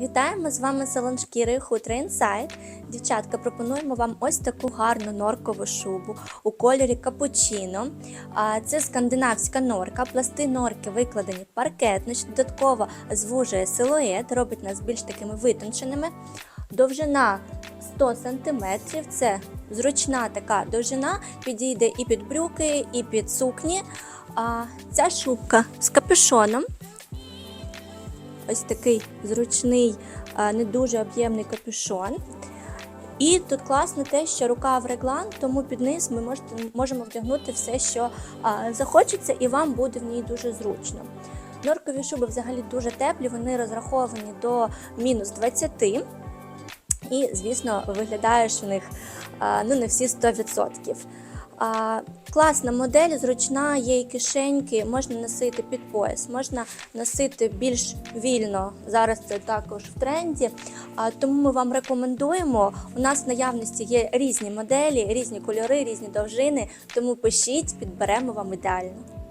Вітаємо з вами салон шкіри Хутра Інсайт. Дівчатка, пропонуємо вам ось таку гарну норкову шубу у кольорі капучино. Це скандинавська норка. Пласти норки викладені паркетно, що додатково звужує силует, робить нас більш такими витонченими. Довжина 100 см. Це зручна така довжина, підійде і під брюки, і під сукні. Ця шубка з капюшоном. Ось такий зручний, не дуже об'ємний капюшон. І тут класно те, що рука в реглан, тому під низ ми можете, можемо вдягнути все, що а, захочеться, і вам буде в ній дуже зручно. Норкові шуби взагалі дуже теплі, вони розраховані до мінус 20. І, звісно, виглядаєш в них а, ну, не всі 100%. Класна модель, зручна, є і кишеньки, можна носити під пояс, можна носити більш вільно. Зараз це також в тренді. Тому ми вам рекомендуємо. У нас в наявності є різні моделі, різні кольори, різні довжини. Тому пишіть, підберемо вам ідеально.